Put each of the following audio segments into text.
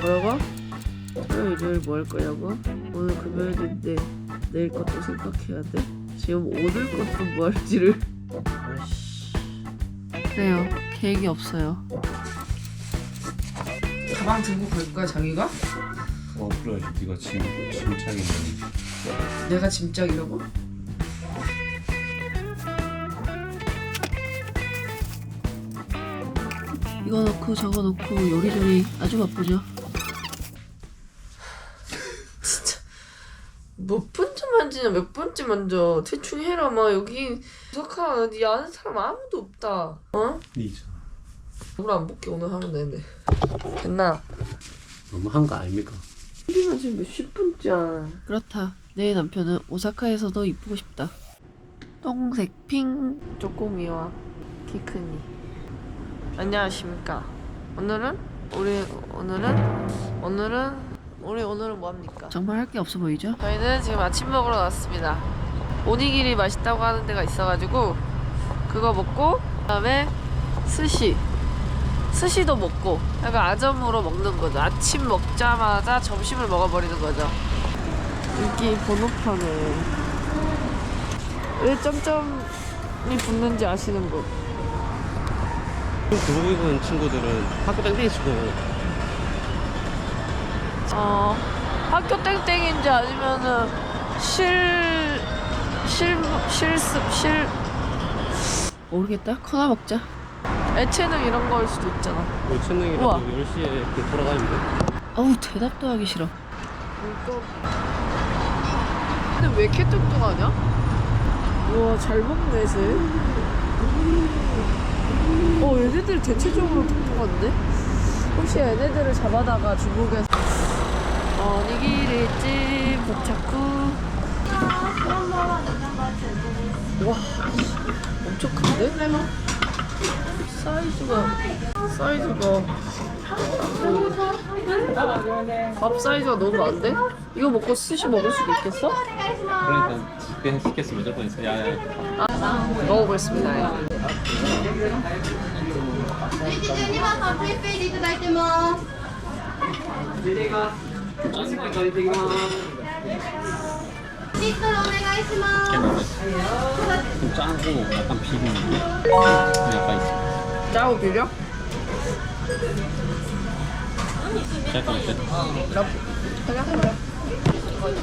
뭐라고? 토요일 일요일 뭐 할 거냐고? 오늘 금요일인데 내일 것도 생각해야 돼? 지금 오늘 것도 뭐 할지를 그래요 계획이 없어요 가방 들고 갈 거야 자기가? 어 그래 네가 짐 짐짝이면 내가 짐짝이라고? 이거 넣고 저거 넣고 요리조리 아주 바쁘죠 몇 번째 만지냐 몇 번째 만져 대충 해라. 막 여기 석하 니 아는 사람 아무도 없다. 어? 니죠. 물안 볼게 오늘 하면 되는데. 됐나? 너무 한 거 아닙니까? 우리가 지금 몇십 분째야 그렇다. 내 남편은 오사카에서도 이쁘고 싶다. 똥색 핑. 쪼꼬미와 키크니. 안녕하십니까. 오늘은 우리 오늘은 오늘은 우리 오늘은 뭐 합니까? 정말 할 게 없어 보이죠? 저희는 지금 아침 먹으러 왔습니다 오니기리 맛있다고 하는 데가 있어가지고 그거 먹고 그다음에 스시 스시도 먹고 약간 아점으로 먹는 거죠. 아침 먹자마자 점심을 먹어버리는 거죠. 여기 번호판에 왜 점점이 붙는지 아시는 분? 교복 입은 친구들은 학교 땡땡이 치고 어 학교 땡땡인지 아니면은 실... 실... 실습... 실... 모르겠다. 커나 먹자. 애체능 이런 거일 수도 있잖아. 우와. 10시에 그 돌아다니는데 어우 대답도 하기 싫어. 근데 왜 이렇게 뚱뚱하냐? 우와 잘 먹네 쟤. 어 얘네들 대체적으로 뚱뚱한데? 혹시 얘네들을 잡아다가 중국에서 어 니기리집 도착후 와 엄청 큰데? 사이즈가 사이즈가 밥 사이즈가 너무 많은데? 이거 먹고 스시 먹을 수도 있겠어? 그러니까 그냥 시켰어 무조건 있어 야야 먹어보겠습니다. 22 짜고 약간 비린 느낌? 약간 있어. 짜고 비벼? 약간 있어.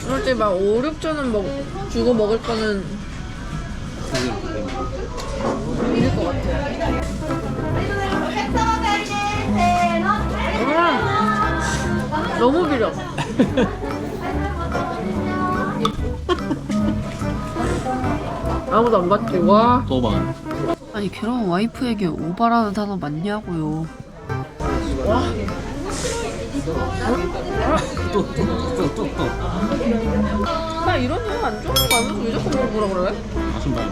솔직히 막 5, 6천원 먹, 주고 먹을 거는 음. 이길 것 같아. 너무 비려. 아무도 안 봤지, 와. 또반 아니, 괴로운 와이프에게 오바라는 단어 맞냐고요. 또또또또 나 이런 거안 좋아하는 거 아니면서 왜 자꾸 뭐라 그래? 무슨 말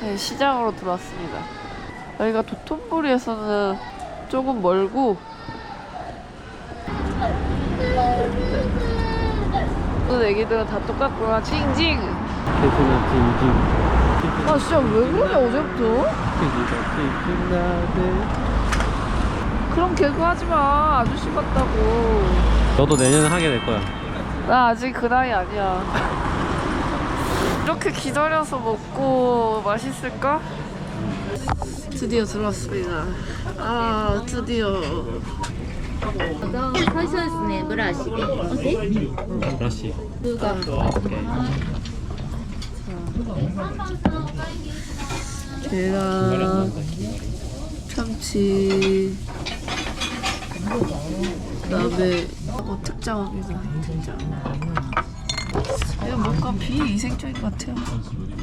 네, 시장으로 들어왔습니다. 여기가 도톤보리에서는 조금 멀고 모든 애기들은 다 똑같구나. 징징! 개그나 징징 아 진짜 왜 그러냐 어제부터? 그런 개그 하지 마. 아저씨 같다고. 너도 내년에 하게 될 거야 나 아직 그 나이 아니야. 이렇게 기다려서 먹고 맛있을까? 드디어 들어왔습니다. 아, 드디어. 最初ですね、ブラシで。OK? 브라시 계란, 참치, 그다음에 어, 특장입니다. 특장. 이거 뭔가 비위생적인 것 같아요.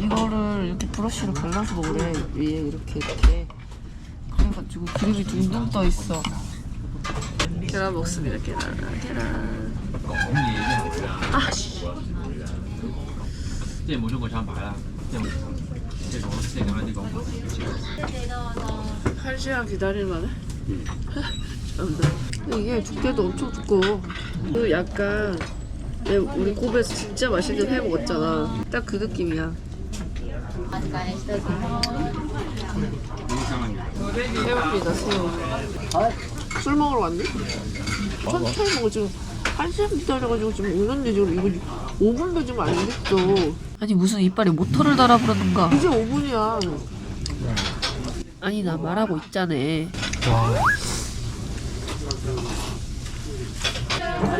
이거를 이렇게 브러쉬로 발라서 먹으래 위에 이렇게 이렇게. 가지고 그림이 둥둥 떠 있어. 계란 먹습니다. 계란, 계란. 아, 씨. 1 시간 기다릴만해. 근데 이게 두께도 엄청 두꺼워. 그 약간 내 우리 고베에서 진짜 맛있는 회 먹었잖아. 딱 그 느낌이야. 대박이다. 새우 아, 술 먹으러 왔니? 천천히 먹어 지금. 한 시간 기다려가지고 지금 오는데 지금 이거 5분도 지금 안 됐어. 아니 무슨 이빨에 모터를 달아 부르는가. 이제 5분이야. 아니 나 말하고 있자네.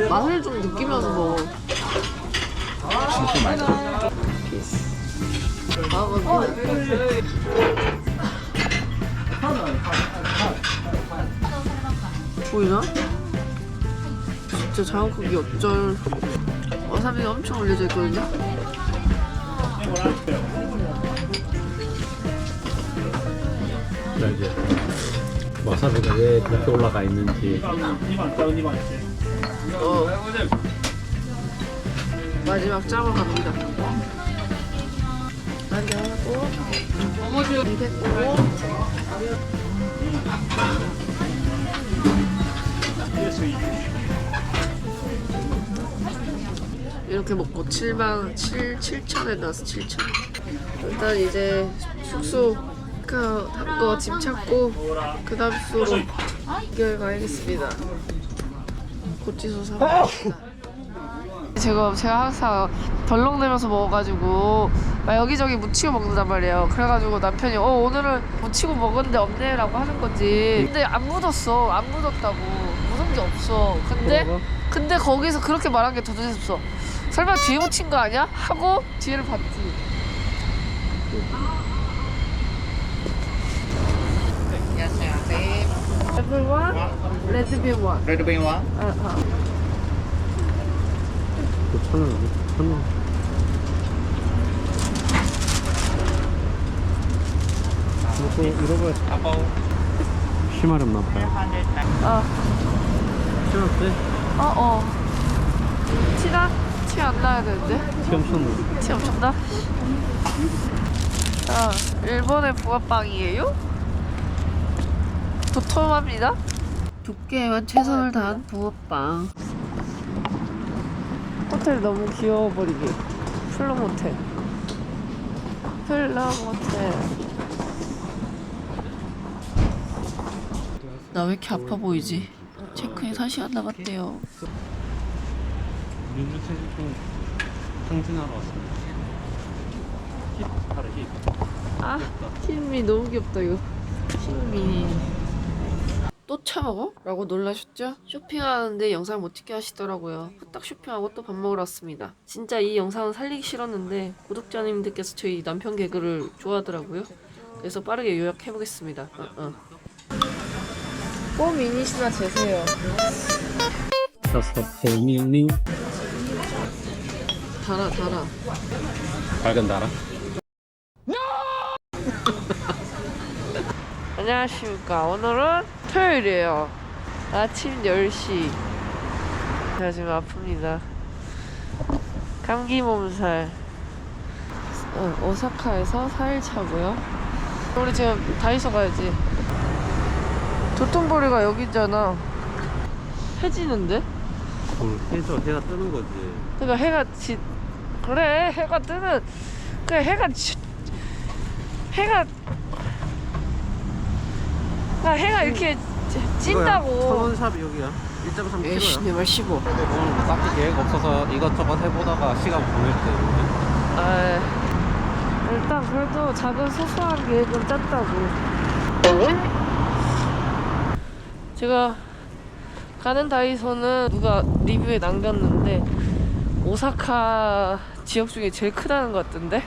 맛을 좀 느끼면서 먹어. 진짜 맛있어. 아, 보이나? 진짜 크기 어쩔 와사비가 엄청 올려져 있거든요 자 이제 와사비가 왜 그렇게 올라가 있는지 어. 마지막 짬을 갑니다 이렇게 먹고 7만 7 7천에 나왔어 7천. 일단 이제 숙소 그 한거 짐 찾고 그 다음 숙소로 이겨 가야겠습니다. 고치소 사러 제가 제가 항상 덜렁대면서 먹어가지고 막 여기저기 묻히고 먹는단 말이에요. 그래가지고 남편이 어 오늘은 묻히고 먹었는데 없네 라고 하는 거지. 근데 안 묻었어. 안 묻었다고. 묻은 게 없어. 근데 근데 거기서 그렇게 말한 게더 재밌어. 설마 뒤에 묻힌 거 아니야? 하고 뒤를 봤지. Everyone, let me one. Red bean one. 아, 아. 천 원, 천 원. 이거 이러고 Apple. 심하렵나 봐요. 아. 심한데? 어, 어. 티나? 티안 나야 되는데? 티 엄청 나. 티 엄청 나? 자, 일본의 붕어빵이에요? 도톰합니다. 두께에만 최선을 다한 붕어빵 호텔 너무 귀여워 버리게. 플럼 호텔. 플럼 호텔. 나 왜 이렇게 아파 보이지? 체크인 1시간 남았대요 민주 체육관 상징하러 왔습니다. 힙, 바로 힙. 아, 흰미 너무 귀엽다, 이거. 흰미. 또 처먹어? 라고 놀라셨죠? 쇼핑하는데 영상 못 찍게 하시더라고요. 후딱 쇼핑하고 또 밥 먹으러 왔습니다. 진짜 이 영상은 살리기 싫었는데 구독자님들께서 저희 남편 개그를 좋아하더라고요. 그래서 빠르게 요약해보겠습니다. 어, 어. 뽀 미니시나 제세요. 다섯 혜민님 달아, 달아. 밝은 나라. 안녕하십니까. 오늘은 토요일이에요. 아침 10시. 제가 지금 아픕니다. 감기 몸살. 어, 오사카에서 4일 차고요. 우리 지금 다이소 가야지. 도톤보리가 여기잖아. 해지는데? 오늘 해저 해가 뜨는 거지. 그러니까 해가 지 그래 해가 뜨는 그래 해가 지, 해가 나 해가 이렇게 찌- 찐다고 천원샵 여기야. 1.3kg야. 에이씨 내말 15 오늘 딱히 계획 없어서 이것저것 해보다가 시간 보낼 때아 일단 그래도 작은 소소한 계획은 짰다고 제가 가는 다이소는 누가 리뷰에 남겼는데 오사카 지역 중에 제일 크다는 것 같던데?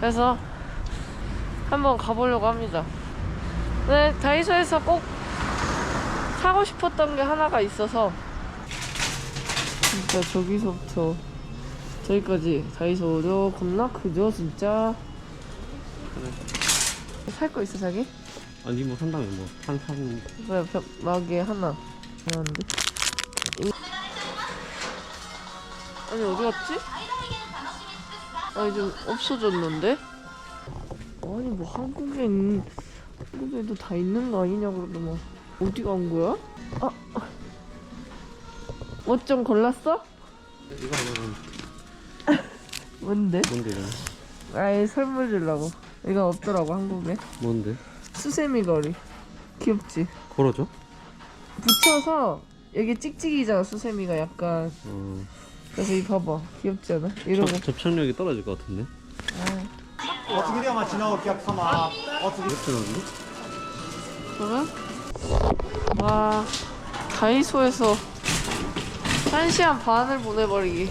그래서 한번 가보려고 합니다. 네 다이소에서 꼭 사고 싶었던 게 하나가 있어서 진짜 저기서부터 저기까지 다이소죠 겁나 크죠 진짜? 살 거 있어 자기? 아니 뭐 산다면 뭐 탄산 뭐야 벽 마개 하나 하나인데 이- 아니 어디 갔지? 아니 좀 없어졌는데? 아니 뭐 한국에 있는 한국에도 다 있는 거 아니냐 그러더만 어디 간 거야? 아, 옷 좀 골랐어? 이거는 뭔데? 뭔데 이거? 아이 선물 주려고 이거 없더라고 한국에 뭔데? 수세미 거리 귀엽지? 걸어줘? 붙여서 여기 찍찍이잖아 수세미가 약간 어. 그래서 이 봐봐 귀엽지 않아? 이러고 접, 접착력이 떨어질 것 같은데? お次でお待ちのお客様お次 이렇게 나오는데? 그러면 와 다이소에서 1시간 반을 보내버리기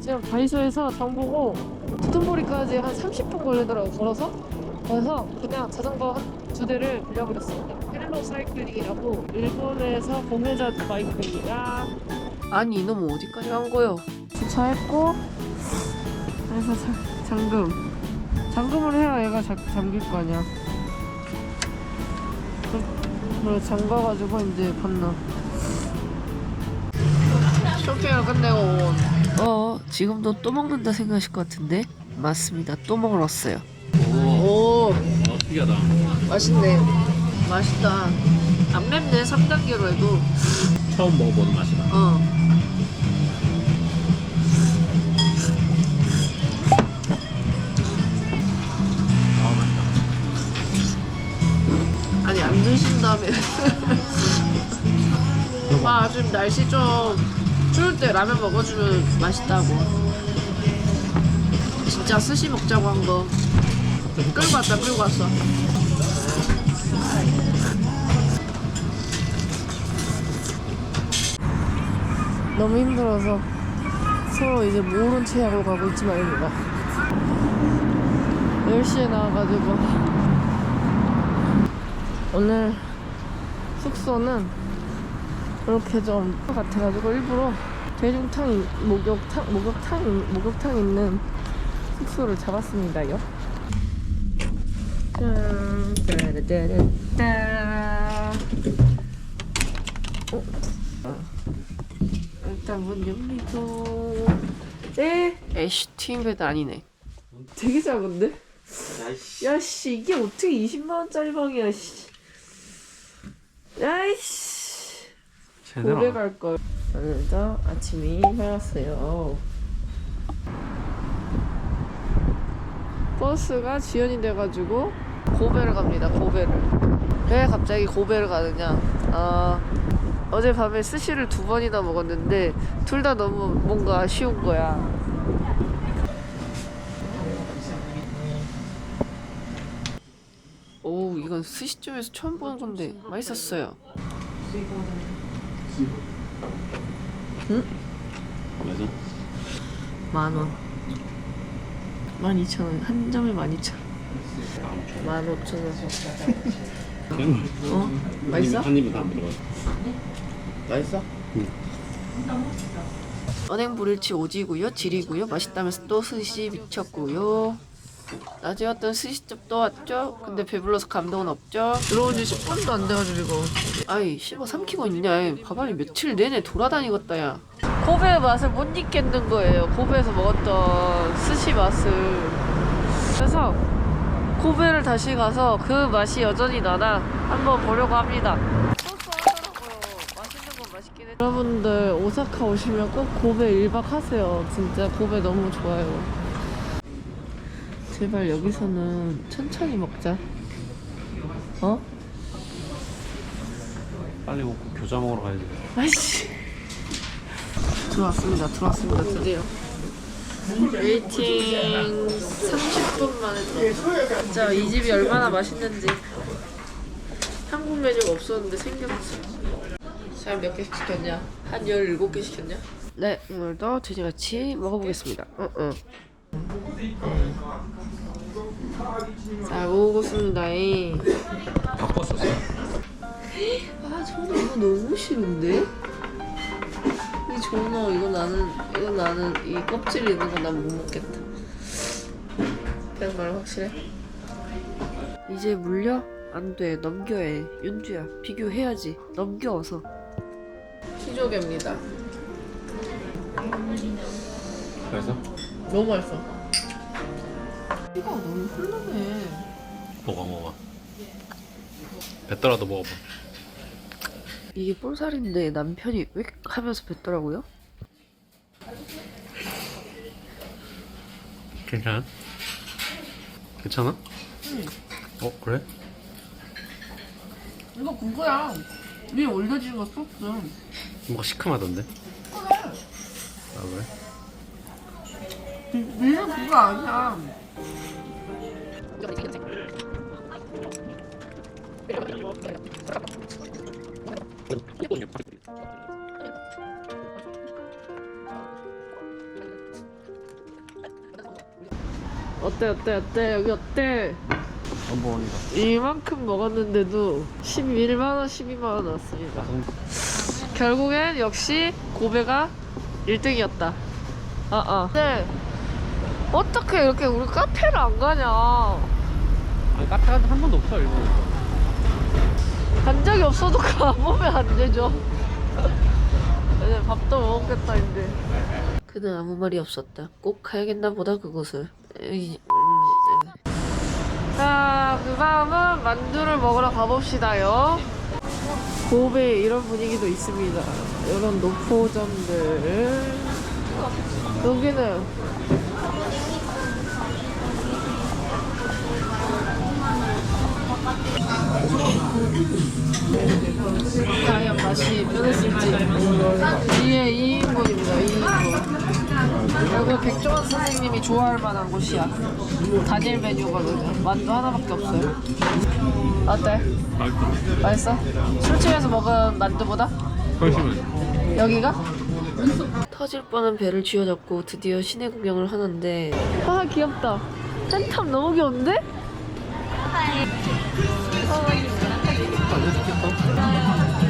지금 다이소에서 장 보고 도톤보리까지 한 30분 걸리더라고 걸어서 그래서 그냥 자전거 한두 대를 빌려버렸습니다 헬로 사이클링이라고 일본에서 공유자 바이크입니다 아니 이놈은 어디까지 간 거요? 주차했고 그래서 자, 잠금 잠금을 해야 얘가 자, 잠길 거 아니야. 그래 잠가가지고 이제 건너. 쇼핑을 끝내고 온. 어 지금도 또 먹는다 생각하실 것 같은데 맞습니다. 또 먹으러 왔어요. 오, 어, 특이하다. 맛있네. 맛있다. 안 맵네 3단계로 해도. 처음 먹어보는 맛이다. 어. 아니 안 드신다며. 아 지금 날씨 좀 추울 때 라면 먹어주면 맛있다고. 진짜 스시 먹자고 한 거. 끌고 왔다 끌고 왔어. 너무 힘들어서 서로 이제 모른 체하고 가고 있지 말입니다. 10시에 나와가지고 오늘 숙소는 이렇게 좀 같아가지고 일부러 대중탕 목욕탕 목욕탕 목욕탕 있는 숙소를 잡았습니다요. 짠, 따라따라따. 어? 일단 문 열리고 네 에이씨 트윈베드 아니네 되게 작은데? 야씨 이게 어떻게 20만 원짜리 방이야 씨 야이씨 오래 갈 걸 오늘도 아침이 밝았어요 버스가 지연이 돼가지고 고베를 갑니다 고베를 왜 갑자기 고베를 가느냐 아 어젯밤에 스시를 두 번이나 먹었는데 둘 다 너무 뭔가 아쉬운 거야. 오, 이건 스시점에서 처음 보는 건데 맛있었어요. 맞아? 만 원. 만 이천 원. 한 점에 만 이천 원. 만 오천 원. 어? 맛있어? 한 입에 다안 들어가. 맛있어? 은행 불일치 오지고요, 지리고요. 맛있다면서 또 스시 미쳤고요. 낮에 왔던 스시집 또 왔죠? 근데 배불러서 감동은 없죠? 들어온 지 10분도 안 돼가지고 이거 아이 씹어 삼키고 있냐 밥알이 며칠 내내 돌아다니겠다 야 고베의 맛을 못 잊겠는 거예요 고베에서 먹었던 스시 맛을 그래서 고베를 다시 가서 그 맛이 여전히 나나 한번 보려고 합니다. 맛있는 건 맛있긴 해. 여러분들 오사카 오시면 꼭 고베 1박 하세요. 진짜 고베 너무 좋아요. 제발 여기서는 천천히 먹자. 어? 빨리 먹고 교자 먹으러 가야지. 아이씨. 들어왔습니다. 들어왔습니다. 드디어. 웨이팅 30분 만에 들어왔어요. 진짜 이 집이 얼마나 맛있는지. 한국 메뉴가 없었는데 생겼어. 잘몇개 시켰냐? 한 17개 시켰냐? 네, 오늘도 돼지같이 먹어보겠습니다. 어, 어. 자, 먹어보겠습니다. 바꿨었어. 아, 저는 이거 너무 싫은데? 이 전어 이거 나는 이거 나는 이 껍질 있는 거 난 못 먹겠다. 그냥 말 확실해? 이제 물려? 안 돼. 넘겨야 해. 윤주야, 비교해야지. 넘겨 어서. 키조개입니다. 그래서 너무 맛있어. 이거 너무 훌륭해. 먹어 먹어. 뱉더라도 먹어봐. 이게 볼살인데 남편이 왜 하면서 뱉더라고요. 괜찮아? 괜찮아? 어 그래? 이거 그거야. 위에 올려진 거 소스. 뭔가 시큼하던데? 아 그래? 위에 그거 아니야. 어때 어때 어때 여기 어때? 넘버원이다. 이만큼 먹었는데도 11만 원 12만 원 나왔습니다 결국엔 역시 고베가 1등이었다 아아 근데 어떻게 이렇게 우리 카페를 안 가냐 아니 카페 한, 한 번도 없어 일본. 간 적이 없어도 가보면 안 되죠 이제 밥도 먹었겠다 이제 그는 아무 말이 없었다 꼭 가야겠나 보다 그곳을 에이, 음, 네. 자, 그 다음은 만두를 먹으러 가봅시다요. 고베 이런 분위기도 있습니다. 이런 노포점들. 여기는 과연 맛이 변했을지. 이게 2인분입니다, 2인분. 여기 백종원 선생님이 좋아할 만한 곳이야. 단일 메뉴거든. 만두 하나밖에 없어요. 어때? 맛있어. 술집에서 먹은 만두보다? 훨씬 여기가? 터질 뻔한 배를 쥐어잡고 드디어 시내 구경을 하는데. 아 귀엽다. 팬텀 너무 귀여운데? 어.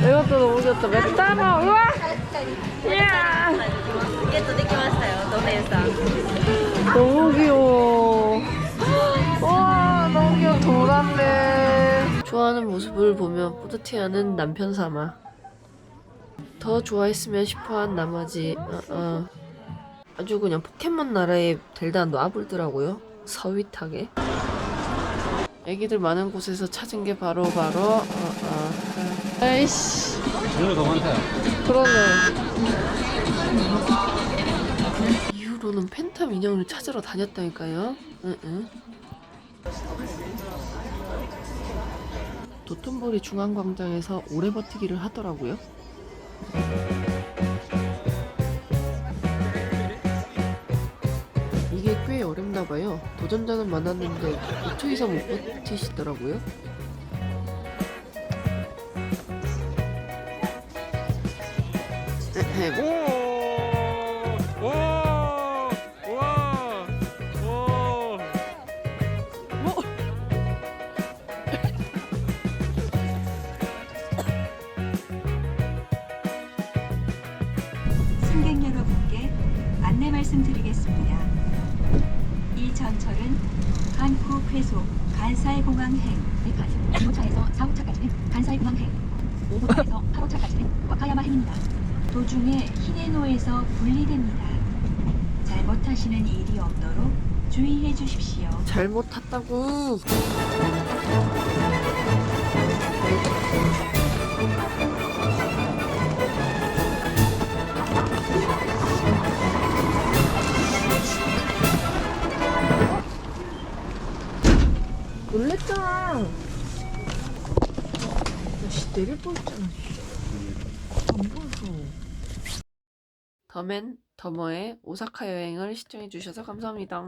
이것도 너무 귀엽다. 맵다라 뭐. 우와! 이야! 너무 귀여워. 와, 너무 귀여워. 돌았네. 좋아하는 모습을 보면 뿌듯해하는 남편 삼아. 더 좋아했으면 싶어한 나머지 어, 어. 아주 그냥 포켓몬 나라의 델다 놔불더라고요 서윗하게 애기들 많은 곳에서 찾은 게 바로 바로 어, 어. 에이씨 종류 더 많다. 그러네 이후로는 팬텀 인형을 찾으러 다녔다니까요 응 응 도톤보리 중앙광장에서 오래 버티기를 하더라고요 이게 꽤 어렵나봐요. 도전자는 많았는데 5초 이상 못 버티시더라고요. 승 간사이공항행 1호차에서 4호차까지는 간사이공항행 5호차에서 8호차까지는 와카야마행입니다. 도중에 히네노에서 분리됩니다. 잘못하시는 일이 없도록 주의해 주십시오. 잘못 탔다고 놀랬잖아. 씨 내릴 뻔했잖아 안 보여서. 더맨 더머의 오사카 여행을 시청해주셔서 감사합니다